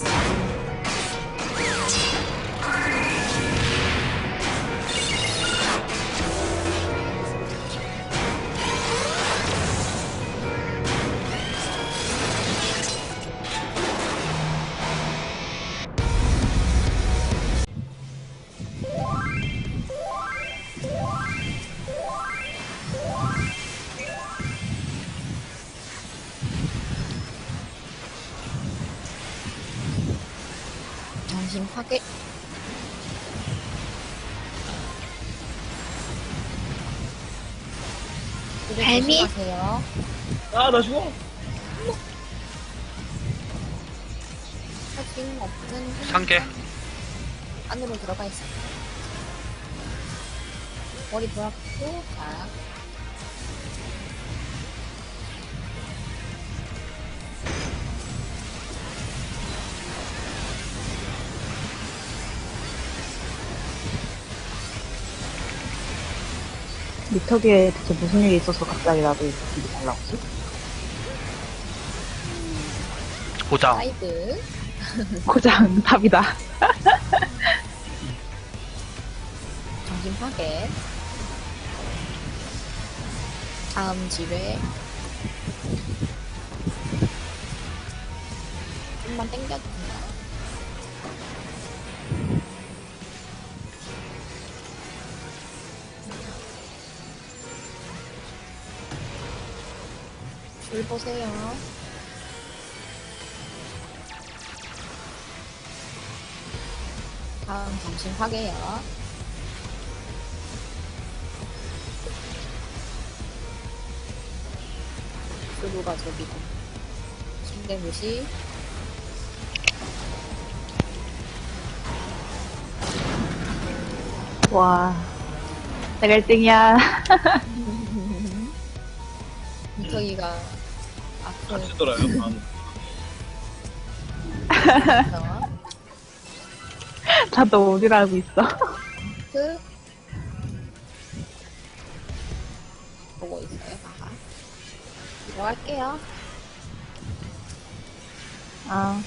you 정신 파괴. 조심하세요. 아, 나 죽어. 사진 없는 상계. 안으로 들어가 있어. 머리 돌았고, 자. 미터기에 대체 무슨 일이 있어서 갑자기 나도 이렇게 잘 나오지? 보장. 사이드. 고장 답이다. 정신 파괴. 다음 지뢰. 좀만 땡겨줍 보세요. 다음 정신 파괴요. 수루가 저기고 침대 무시 와. 내가 1등이야. 미터기가 같이 돌아요. 다음. 가서 다도 어디라 알고 있어. 그 보고 있어요. 봐. 들어갈게요. 아.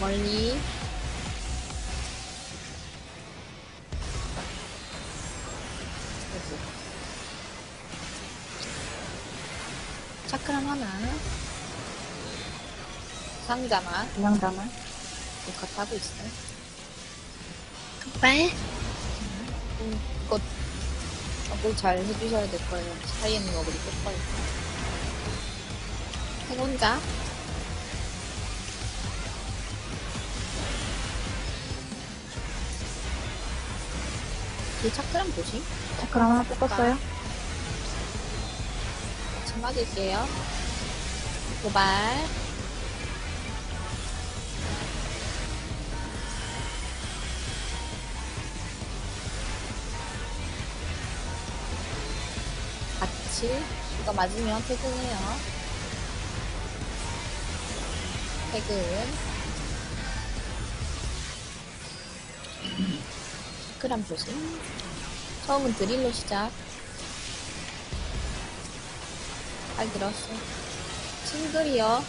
멀리 여기. 차크람 하나 상자만 그냥 자나? 이거 타고 있어요. 도발. 음, 이거 업글 잘 해주셔야 될 거예요. 사이에 있는 어글이 똑바로. 해본자. 뒤에 차크람 조심. 차크랑 하나 뜯었어요? 같이 맞을게요. 도발. 같이 이거 맞으면 퇴근해요. 퇴근. 크람 조심. 처음은 드릴로 시작. 잘 들었어. 싱글이요.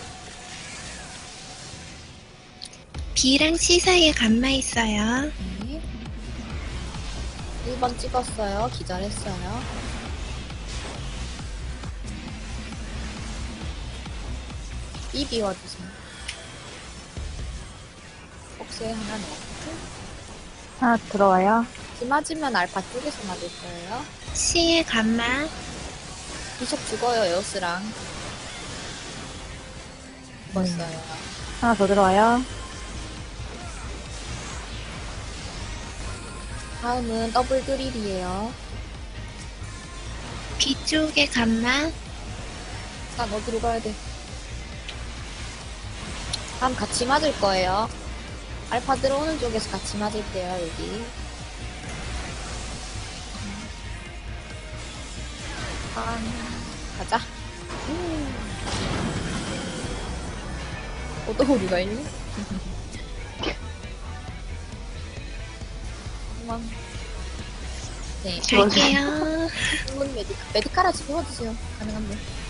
B랑 C 사이에 감마 있어요. 네. 1번 찍었어요. 기절했어요. B 비워주세요. 복수에 하나 넣고. 하나 들어와요. 비 맞으면 알파 쪽에서 맞을 거예요. C에 감마. 비숍 죽어요, 에오스랑. 죽었어요. 하나 더 들어와요. 다음은 더블 드릴이에요. B 쪽에 감마. 자, 너 들어가야 돼. 다음 같이 맞을 거예요. 알파 들어오는 쪽에서 같이 맞을 때요 여기. 아, 가자. 음. 어떤 우리가 있니? 그만. 네, 갈게요. 이건 메디카, 메디카라 집어주세요. 가능합니다.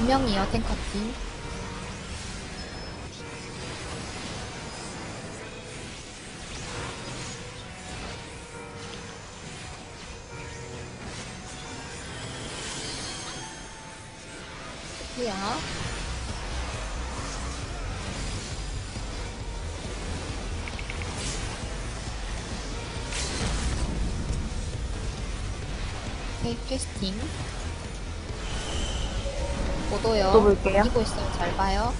4명이요, 탱커팀. 이야. 오케이, 네, 캐스팅. 보도요. 또 볼게요. 이고 있어요. 잘 봐요.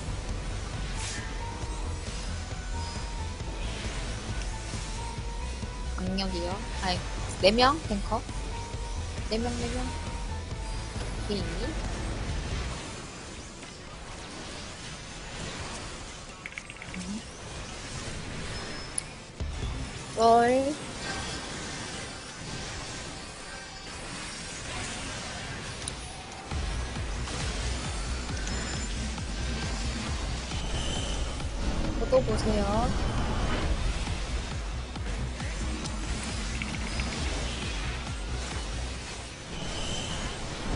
강력이요. 아니, 4명, 탱커. 4명, 4명. 개인이. 롤. 또 보세요.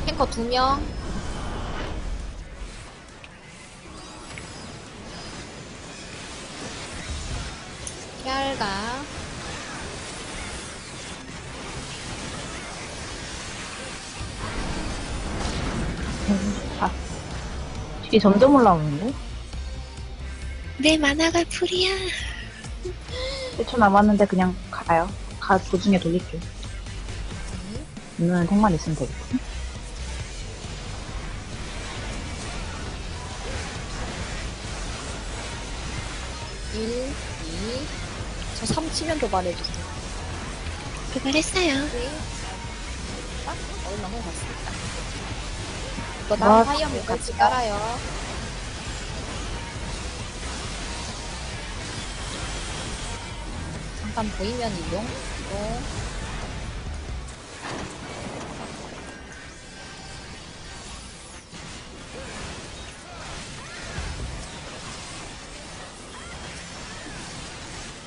탱커 두 명. 피알가. 아. 이게 점점 올라오는데? 내 만화가 풀이야. 1초 남았는데 그냥 가요. 가, 도중에 돌릴게요. 있는 택만 있으면 되겠다. 일, 이. 저 3 치면 도발해주세요. 도발했어요. 아, 얼마 넘어갔습니다. 이거 다음 와, 파이어맨 같이 깔아요. 잠깐 보이면 이동. 이동.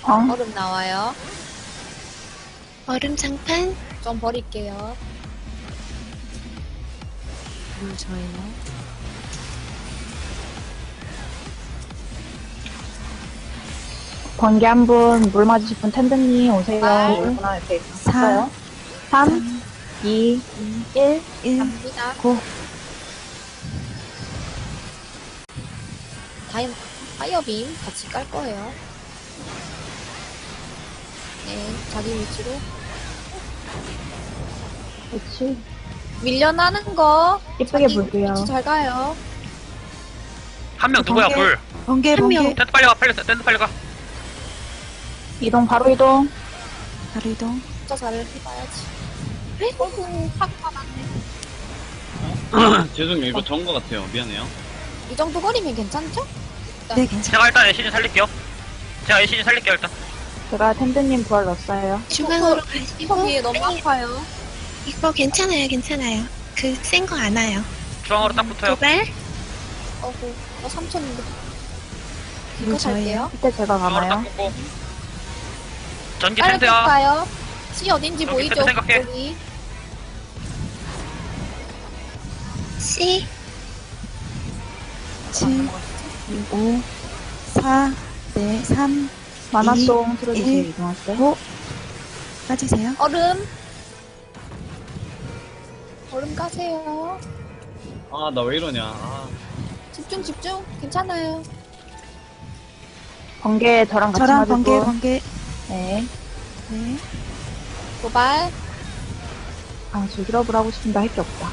어? 얼음 나와요. 얼음 장판. 좀 버릴게요. 물 저예요. 번개 한 분, 물 맞으실 분, 텐드님 오세요. 아. 얼마나 이렇게 갔어요? 3, 2, 1. 갑니다. 고. 다임 파이어빔 같이 깔 거예요. 네, 자기 위치로 그렇지. 밀려나는 거 예쁘게 자기 볼게요. 위치 잘 가요. 한 명 누구야, 번개. 물. 번개 한 명. 번개 댄드 빨리 가, 빨리 가, 댄드 빨리 가. 이동, 바로 이동. 바로 이동 진짜 잘 해봐야지. 어이구, 확 받았네. 죄송해요. 이거 적은 것 같아요. 미안해요. 이 정도 거리면 괜찮죠? 네 괜찮아 제가 일단 애쉬님 살릴게요. 제가 애쉬님 살릴게요, 일단. 제가 텐드님 부활 넣었어요. 중앙으로 저 가시고. 위에 너무 아니, 아파요. 이거 괜찮아요, 괜찮아요. 그 센 거 안 와요. 중앙으로 딱 붙어요. 도발. 어구, 어 3천인데. 물 이거 저예요 살게요. 그때 제가 중앙으로 딱 가나요? 붙고. 전기 빨리 텐트야. 볼까요? C 어딘지 보이죠? 생각해. 여기. C. 7 5 4네3 만화송 틀어주세요, 일. 이동할 때. 5 빠지세요 얼음. 얼음 까세요. 아, 나 왜 이러냐. 아, 집중, 집중. 괜찮아요. 번개 저랑 같이 저랑 번개 분. 번개 네. 네 도발. 아, 저 힐업을 하고 싶은데 할 게 없다.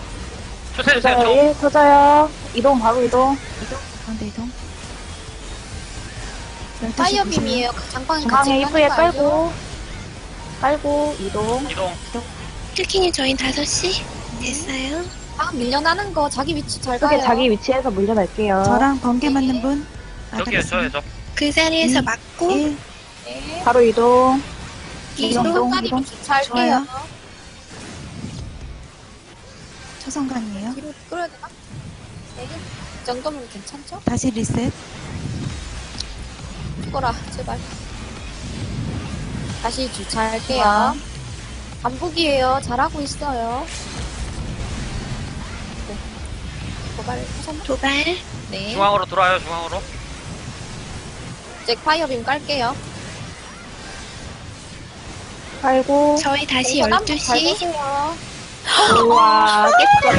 초세주세요, 초. 1, 터져요. 이동, 바로 이동. 가운데 이동 12시 보세요. 파이어 빔이에요. 장판 같이 중앙에 알죠? 깔고, 깔고, 이동. 이동. 힐킹이 저희 5시. 됐어요. 아, 밀려나는 거 자기 위치 잘 가요. 자기 위치에서 물려날게요. 저랑 번개 네. 맞는 분 여기요, 저요, 저. 그 자리에서 음. 맞고. 1 네. 바로 이동. 이동. 이동, 잘 좋아요. 초성간이에요. 뒤로 끌어야 되나? 여기? 이 정도면 괜찮죠? 다시 리셋. 죽어라, 제발. 다시 주차할게요. 와. 반복이에요. 잘하고 있어요. 네. 도발 하셨나? 도발. 네. 중앙으로 돌아요, 중앙으로. 이제 파이어빔 깔게요. 깔고. 저희 다시 공간 한번 12시. 밟으세요. 우와, 깼어.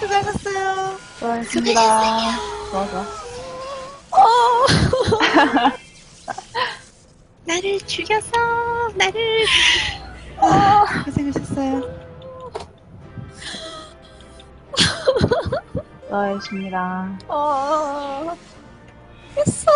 수고하셨어요. 수고하셨습니다. 좋아, 좋아. 나를 죽였어. 나를. 고생하셨어요. 수고하셨습니다. 어, 했어.